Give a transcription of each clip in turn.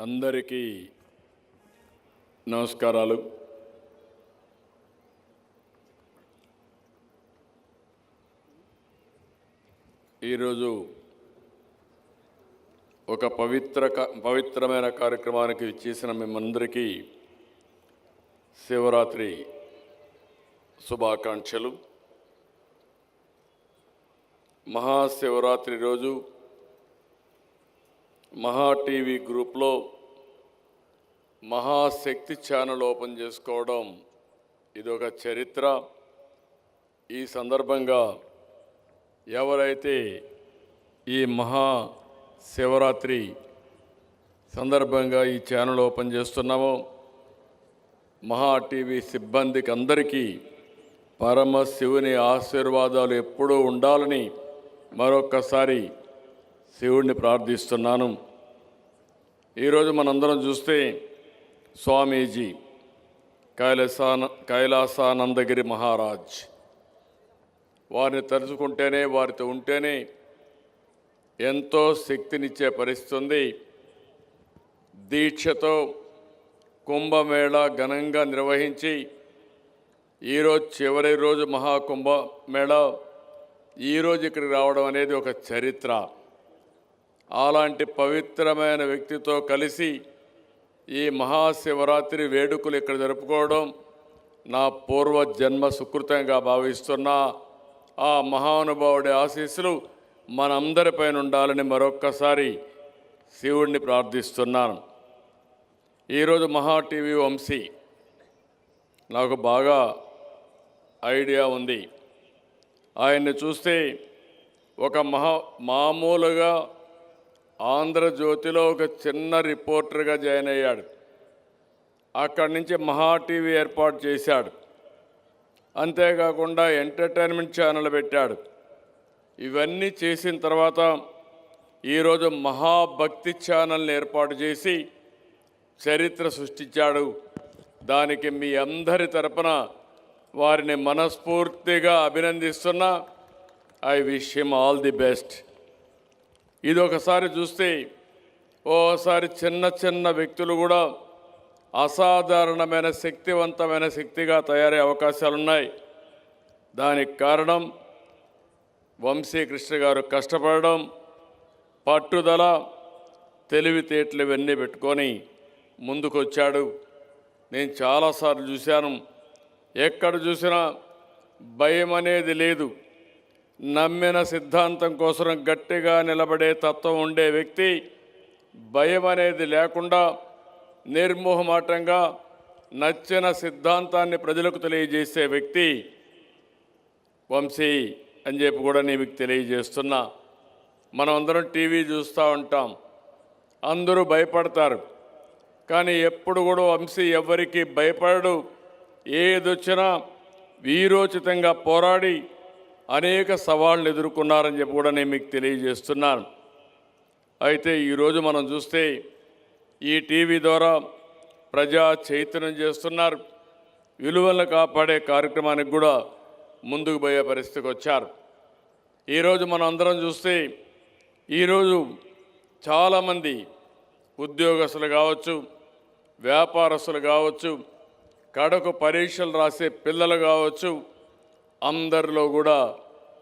అందరికీ నమస్కారాలు. ఈరోజు ఒక పవిత్ర క- పవిత్రమైన కార్యక్రమానికి చేసిన మేమందరికీ శివరాత్రి శుభాకాంక్షలు. మహాశివరాత్రి రోజు మహా టీవీ గ్రూప్లో మహాశక్తి ఛానల్ ఓపెన్ చేసుకోవడం ఇదొక చరిత్ర. ఈ సందర్భంగా ఎవరైతే ఈ మహా శివరాత్రి సందర్భంగా ఈ ఛానల్ ఓపెన్ చేస్తున్నామో మహా టీవీ సిబ్బందికి అందరికీ పరమశివుని ఆశీర్వాదాలు ఎప్పుడూ ఉండాలని మరొక్కసారి శివుణ్ణి ప్రార్థిస్తున్నాను. ఈరోజు మనందరం చూస్తే స్వామీజీ కైలాసాన కైలాసానందగిరి మహారాజ్. వారిని తలుచుకుంటేనే వారితో ఉంటేనే ఎంతో శక్తినిచ్చే పరిస్థితి ఉంది దీక్షతో కుంభమేళ ఘనంగా నిర్వహించి ఈరోజు చివరి రోజు మహాకుంభమేళ ఈరోజు ఇక్కడికి రావడం అనేది ఒక చరిత్ర. అలాంటి పవిత్రమైన వ్యక్తితో కలిసి ఈ మహాశివరాత్రి వేడుకలు ఇక్కడ జరుపుకోవడం నా పూర్వ జన్మ సుకృతంగా భావిస్తున్నా. ఆ మహానుభావుడి ఆశీస్సులు మనందరిపైన ఉండాలని మరొక్కసారి శివుణ్ణి ప్రార్థిస్తున్నాను. ఈరోజు మహా టీవీ వంశీ నాకు బాగా ఐడియా ఉంది. ఆయన్ని చూస్తే ఒక మహా మామూలుగా ఆంధ్రజ్యోతిలో ఒక చిన్న రిపోర్టర్గా జాయిన్ అయ్యాడు. అక్కడి నుంచి మహా టీవీ ఏర్పాటు చేశాడు. అంతేకాకుండా ఎంటర్టైన్మెంట్ ఛానల్ పెట్టాడు. ఇవన్నీ చేసిన తర్వాత ఈరోజు మహాభక్తి ఛానల్ని ఏర్పాటు చేసి చరిత్ర సృష్టించాడు. దానికి మీ అందరి తరపున వారిని మనస్ఫూర్తిగా అభినందిస్తున్నా. I wish him all the best. ఇది ఒకసారి చూస్తే ఓసారి చిన్న చిన్న వ్యక్తులు కూడా అసాధారణమైన శక్తివంతమైన శక్తిగా తయారయ్యే అవకాశాలున్నాయి. దానికి కారణం వంశీకృష్ణ గారు కష్టపడడం పట్టుదల తెలివితేటలు ఇవన్నీ పెట్టుకొని ముందుకొచ్చాడు. నేను చాలాసార్లు చూశాను. ఎక్కడ చూసినా భయం అనేది లేదు. నమ్మిన సిద్ధాంతం కోసం గట్టిగా నిలబడే తత్వం ఉండే వ్యక్తి భయం అనేది లేకుండా నిర్మోహమాటంగా నచ్చిన సిద్ధాంతాన్ని ప్రజలకు తెలియజేసే వ్యక్తి వంశీ అని చెప్పి కూడా నేను మీకు తెలియజేస్తున్నా. మనం అందరం టీవీ చూస్తూ ఉంటాం. అందరూ భయపడతారు. కానీ ఎప్పుడు కూడా వంశీ ఎవరికి భయపడడు. ఏదొచ్చినా వీరోచితంగా పోరాడి అనేక సవాళ్ళు ఎదుర్కొన్నారని చెప్పి కూడా నేను మీకు తెలియజేస్తున్నాను. అయితే ఈరోజు మనం చూస్తే ఈ టీవీ ద్వారా ప్రజా చైతన్యం చేస్తున్నారు. విలువలను కాపాడే కార్యక్రమానికి కూడా ముందుకు పోయే పరిస్థితికి వచ్చారు. ఈరోజు మనం అందరం చూస్తే ఈరోజు చాలామంది ఉద్యోగస్తులు కావచ్చు వ్యాపారస్తులు కావచ్చు కడకు పరీక్షలు రాసే పిల్లలు కావచ్చు అందరిలో కూడా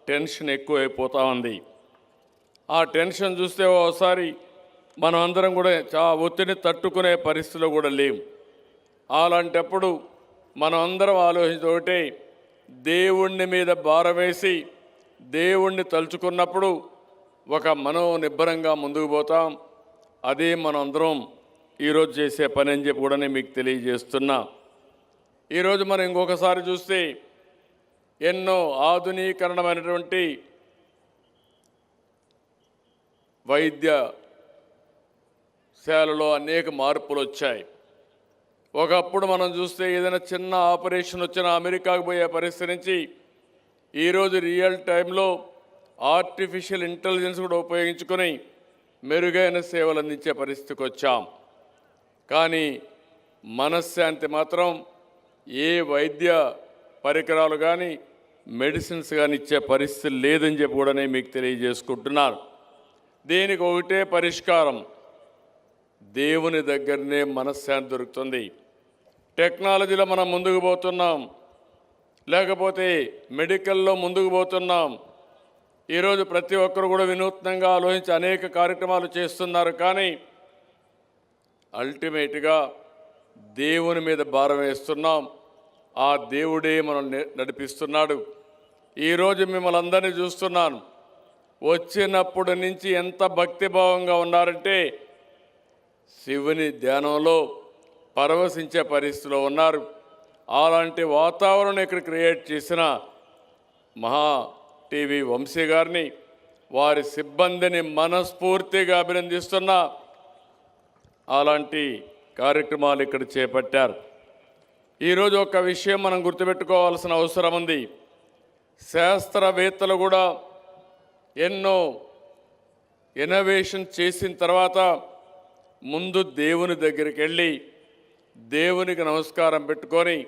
టెన్షన్ ఎక్కువైపోతూ ఉంది. ఆ టెన్షన్ చూస్తే ఓసారి మనం అందరం కూడా చా ఒత్తిడిని తట్టుకునే పరిస్థితిలో కూడా లేం. అలాంటప్పుడు మనం అందరం ఆలోచించే దేవుణ్ణి మీద భారం వేసి దేవుణ్ణి తలుచుకున్నప్పుడు ఒక మనో నిబ్బరంగా ముందుకు పోతాం. అదే మనం అందరం ఈరోజు చేసే పని అని చెప్పి కూడా నేను మీకు తెలియజేస్తున్నా. ఈరోజు మనం ఇంకొకసారి చూస్తే ఎన్నో ఆధునీకరణమైనటువంటి వైద్య శాలలో అనేక మార్పులు వచ్చాయి. ఒకప్పుడు మనం చూస్తే ఏదైనా చిన్న ఆపరేషన్ వచ్చినా అమెరికాకు పోయే పరిస్థితి నుంచి ఈరోజు రియల్ టైంలో ఆర్టిఫిషియల్ ఇంటెలిజెన్స్ కూడా ఉపయోగించుకొని మెరుగైన సేవలు అందించే పరిస్థితికి వచ్చాం. కానీ మనశ్శాంతి మాత్రం ఏ వైద్య పరికరాలు కానీ మెడిసిన్స్ కానీ ఇచ్చే పరిస్థితి లేదని చెప్పి కూడా నేను మీకు తెలియజేసుకుంటున్నాను. దీనికి ఒకటే పరిష్కారం. దేవుని దగ్గరనే మనశ్శాంతి దొరుకుతుంది. టెక్నాలజీలో మనం ముందుకు పోతున్నాం. లేకపోతే మెడికల్లో ముందుకు పోతున్నాం. ఈరోజు ప్రతి ఒక్కరు కూడా వినూత్నంగా ఆలోచించి అనేక కార్యక్రమాలు చేస్తున్నారు కానీ అల్టిమేట్గా దేవుని మీద భారం వేస్తున్నాం. ఆ దేవుడే మనల్ని నడిపిస్తున్నాడు. ఈరోజు మిమ్మల్ని అందరినీ చూస్తున్నాను. వచ్చినప్పటి నుంచి ఎంత భక్తిభావంగా ఉన్నారంటే శివుని ధ్యానంలో పరవశించే పరిస్థితిలో ఉన్నారు. అలాంటి వాతావరణం ఇక్కడ క్రియేట్ చేసిన మహా టీవీ వంశీ గారిని వారి సిబ్బందిని మనస్ఫూర్తిగా అభినందిస్తున్నా. అలాంటి కార్యక్రమాలు ఇక్కడ చేపట్టారు. ఈరోజు ఒక విషయం మనం గుర్తుపెట్టుకోవాల్సిన అవసరం ఉంది. శాస్త్రవేత్తలు కూడా ఎన్నో ఇన్నోవేషన్ చేసిన తర్వాత ముందు దేవుని దగ్గరికి వెళ్ళి దేవునికి నమస్కారం పెట్టుకొని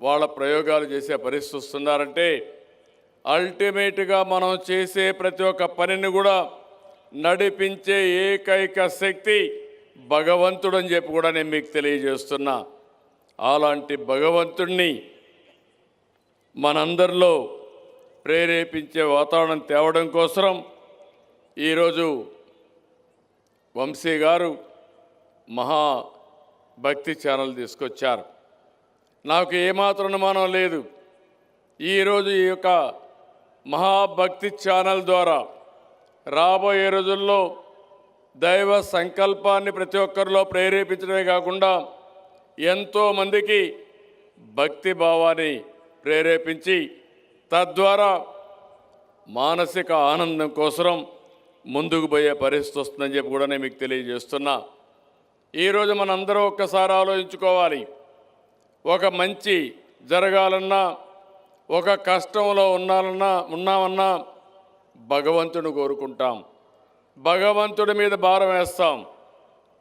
వాళ్ళ ప్రయోగాలు చేసే పరిస్థితి వస్తున్నారంటే అల్టిమేట్గా మనం చేసే ప్రతి ఒక్క పనిని కూడా నడిపించే ఏకైక శక్తి భగవంతుడు అని చెప్పి కూడా నేను మీకు తెలియజేస్తున్నా. అలాంటి భగవంతుణ్ణి మనందరిలో ప్రేరేపించే వాతావరణం తేవడం కోసం ఈరోజు వంశీ గారు మహా భక్తి ఛానల్ తీసుకొచ్చారు. నాకు ఏమాత్రం అనుమానం లేదు. ఈరోజు ఈ యొక్క మహాభక్తి ఛానల్ ద్వారా రాబోయే రోజుల్లో దైవ సంకల్పాన్ని ప్రతి ఒక్కరిలో ప్రేరేపించడమే కాకుండా ఎంతోమందికి భక్తి భావాన్ని ప్రేరేపించి తద్వారా మానసిక ఆనందం కోసం ముందుకు పోయే పరిస్థితి వస్తుందని చెప్పి కూడా నేను మీకు తెలియజేస్తున్నా. ఈరోజు మనందరం ఒక్కసారి ఆలోచించుకోవాలి. ఒక మంచి జరగాలన్నా ఒక కష్టంలో ఉన్నాలన్నా ఉన్నామన్నా భగవంతుని కోరుకుంటాం. భగవంతుడి మీద భారం వేస్తాం.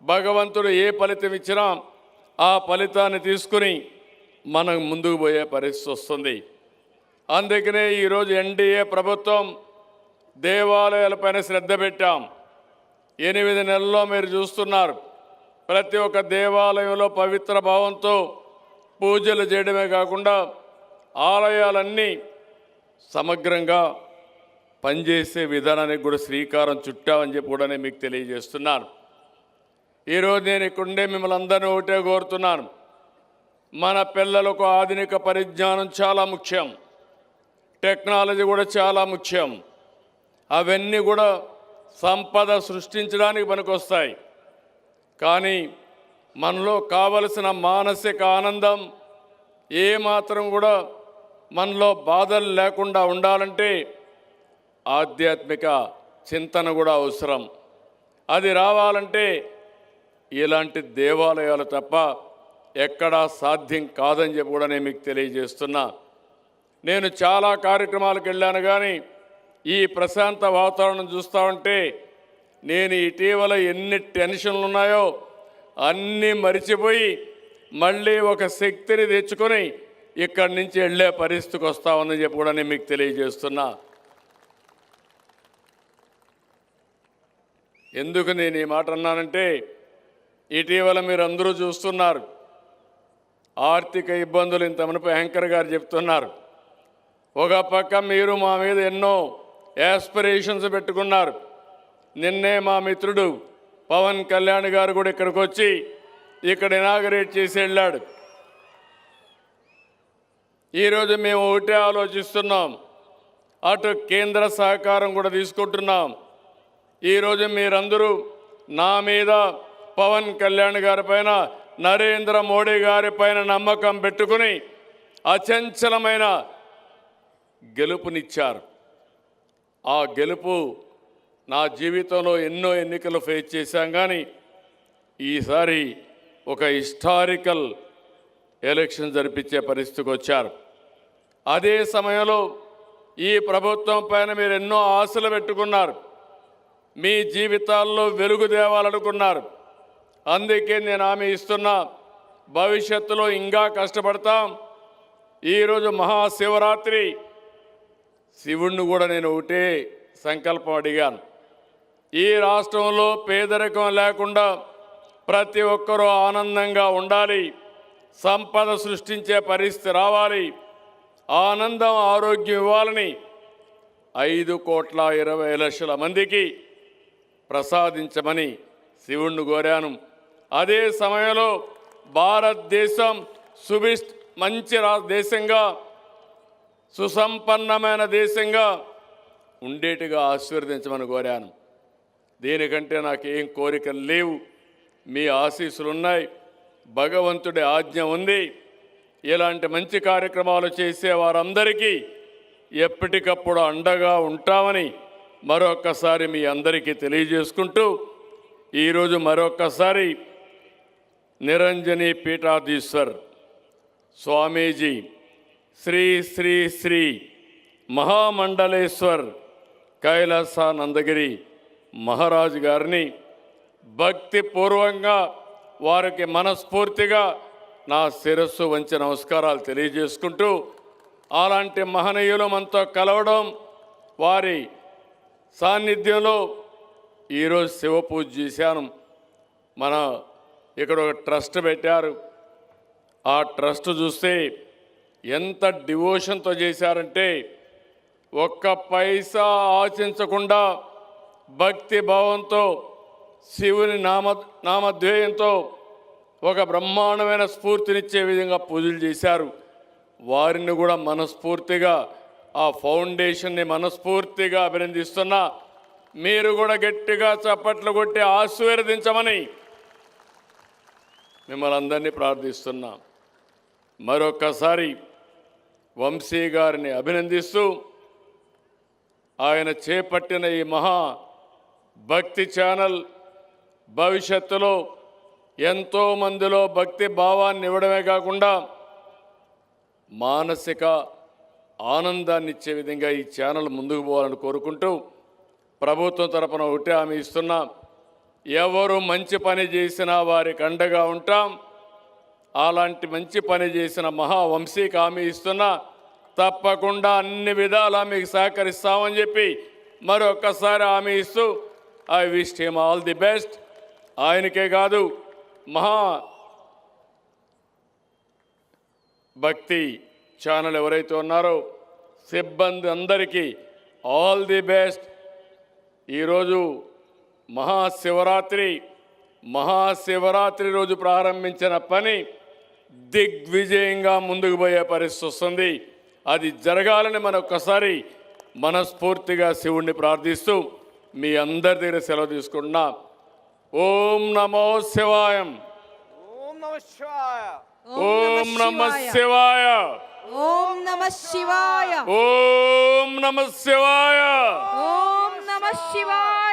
భగవంతుడు ఏ ఫలితం ఇచ్చినా ఆ ఫలితాన్ని తీసుకుని మనం ముందుకు పోయే పరిస్థితి వస్తుంది. అందుకనే ఈరోజు ఎన్డీఏ ప్రభుత్వం దేవాలయాలపైన శ్రద్ధ పెట్టాం. ఎనిమిది నెలల్లో మీరు చూస్తున్నారు. ప్రతి ఒక్క దేవాలయంలో పవిత్ర భావంతో పూజలు చేయడమే కాకుండా ఆలయాలన్నీ సమగ్రంగా పనిచేసే విధానానికి కూడా శ్రీకారం చుట్టామని చెప్పి కూడా నేను మీకు తెలియజేస్తున్నాను. ఈరోజు నేను ఇక్కడుండే మిమ్మల్ని అందరినీ ఒకటే కోరుతున్నాను. మన పిల్లలకు ఆధునిక పరిజ్ఞానం చాలా ముఖ్యం. టెక్నాలజీ కూడా చాలా ముఖ్యం. అవన్నీ కూడా సంపద సృష్టించడానికి పనికొస్తాయి. కానీ మనలో కావలసిన మానసిక ఆనందం ఏ మాత్రం కూడా మనలో బాధలు లేకుండా ఉండాలంటే ఆధ్యాత్మిక చింతన కూడా అవసరం. అది రావాలంటే ఇలాంటి దేవాలయాలు తప్ప ఎక్కడా సాధ్యం కాదని చెప్పి కూడా నేను మీకు తెలియజేస్తున్నా. నేను చాలా కార్యక్రమాలకు వెళ్ళాను కానీ ఈ ప్రశాంత వాతావరణం చూస్తూ ఉంటే నేను ఇటీవల ఎన్ని టెన్షన్లు ఉన్నాయో అన్నీ మరిచిపోయి మళ్ళీ ఒక శక్తిని తెచ్చుకొని ఇక్కడి నుంచి వెళ్ళే పరిస్థితికి వస్తా ఉందని చెప్పి కూడా నేను మీకు తెలియజేస్తున్నా. ఎందుకు నేను ఈ మాట అన్నానంటే ఇటీవల మీరు అందరూ చూస్తున్నారు. ఆర్థిక ఇబ్బందులు ఇంత మునుపు యాంకర్ గారు చెప్తున్నారు. ఒక పక్క మీరు మా మీద ఎన్నో యాస్పిరేషన్స్ పెట్టుకున్నారు. నిన్నే మా మిత్రుడు పవన్ కళ్యాణ్ గారు కూడా ఇక్కడికి వచ్చి ఇక్కడ ఇనాగరేట్ చేసి వెళ్ళాడు. ఈరోజు మేము ఒకటే ఆలోచిస్తున్నాం. అటు కేంద్ర సహకారం కూడా తీసుకుంటున్నాం. ఈరోజు మీరందరూ నా మీద పవన్ కళ్యాణ్ గారి పైన నరేంద్ర మోడీ గారి పైన నమ్మకం పెట్టుకుని అచంచలమైన గెలుపునిచ్చారు. ఆ గెలుపు నా జీవితంలో ఎన్నో ఎన్నికలు ఫేస్ చేశాం కానీ ఈసారి ఒక హిస్టారికల్ ఎలక్షన్ జరిపించే పరిస్థితికి వచ్చారు. అదే సమయంలో ఈ ప్రభుత్వం పైన మీరు ఎన్నో ఆశలు పెట్టుకున్నారు. మీ జీవితాల్లో వెలుగు దేవాలనుకున్నారు అందుకే నేను హామీ ఇస్తున్నా భవిష్యత్తులో ఇంకా కష్టపడతాం. ఈరోజు మహాశివరాత్రి శివుణ్ణి కూడా నేను ఒకటే సంకల్పం అడిగాను. ఈ రాష్ట్రంలో పేదరికం లేకుండా ప్రతి ఒక్కరూ ఆనందంగా ఉండాలి. సంపద సృష్టించే పరిస్థితి రావాలి. ఆనందం ఆరోగ్యం ఇవ్వాలని ఐదు కోట్ల ఇరవై లక్షల మందికి ప్రసాదించమని శివుణ్ణి కోరాను. అదే సమయంలో భారతదేశం సుభిష్ మంచి రా దేశంగా సుసంపన్నమైన దేశంగా ఉండేటిగా ఆశీర్వదించమని కోరాను. దీనికంటే నాకేం కోరికలు లేవు. మీ ఆశీస్సులు ఉన్నాయి భగవంతుడి ఆజ్ఞ ఉంది. ఇలాంటి మంచి కార్యక్రమాలు చేసే వారందరికీ ఎప్పటికప్పుడు అండగా ఉంటామని మరొక్కసారి మీ అందరికీ తెలియజేసుకుంటూ ఈరోజు మరొక్కసారి నిరంజని పీఠాధీశ్వర్ స్వామీజీ శ్రీ శ్రీ శ్రీ మహామండలేశ్వర్ కైలాసానందగిరి మహారాజు గారిని భక్తిపూర్వంగా వారికి మనస్ఫూర్తిగా నా శిరస్సు వంచి నమస్కారాలు తెలియజేసుకుంటూ అలాంటి మహనీయులు మనతో కలవడం వారి సాన్నిధ్యంలో ఈరోజు శివ పూజ చేశాను. మన ఇక్కడ ఒక ట్రస్ట్ పెట్టారు. ఆ ట్రస్ట్ చూస్తే ఎంత డివోషన్తో చేశారంటే ఒక్క పైసా ఆశించకుండా భక్తి భావంతో శివుని నామ నామధ్యేయంతో ఒక బ్రహ్మాండమైన స్ఫూర్తినిచ్చే విధంగా పూజలు చేశారు. వారిని కూడా మనస్ఫూర్తిగా ఆ ఫౌండేషన్ని మనస్ఫూర్తిగా అభినందిస్తున్నా. మీరు కూడా గట్టిగా చప్పట్లు కొట్టి ఆశీర్వదించమని మిమ్మల్ని అందరినీ ప్రార్థిస్తున్నా. మరొక్కసారి వంశీ గారిని అభినందిస్తూ ఆయన చేపట్టిన ఈ మహా భక్తి ఛానల్ భవిష్యత్తులో ఎంతో మందిలో భక్తి భావాన్ని ఇవ్వడమే కాకుండా మానసిక ఆనందాన్ని ఇచ్చే విధంగా ఈ ఛానల్ ముందుకు పోవాలని కోరుకుంటూ ప్రభుత్వం తరపున ఒకటి హామీ ఇస్తున్నా ఎవరు మంచి పని చేసినా వారికి అండగా ఉంటాం. అలాంటి మంచి పని చేసిన మహావంశీకి హామీ ఇస్తున్నా తప్పకుండా అన్ని విధాలా మీకు సహకరిస్తామని చెప్పి మరొక్కసారి హామీ ఇస్తూ I wish him all the best ఆయనకే కాదు మహా భక్తి ఛానల్ ఎవరైతే ఉన్నారో సిబ్బంది అందరికీ ఆల్ ది బెస్ట్ ఈరోజు మహాశివరాత్రి మహాశివరాత్రి రోజు ప్రారంభించిన పని దిగ్విజయంగా ముందుకు పోయే పరిస్థితి వస్తుంది. అది జరగాలని మనం ఒక్కసారి మనస్ఫూర్తిగా శివుణ్ణి ప్రార్థిస్తూ మీ అందరి దగ్గర సెలవు తీసుకుంటున్నా. ఓం నమో శివాయం. ఓం నమ శివాయ. ఓం నమ శివాయ. ఓం నమ శివాయ. ఓం నమ శివాయ. ఓం నమ శివాయ.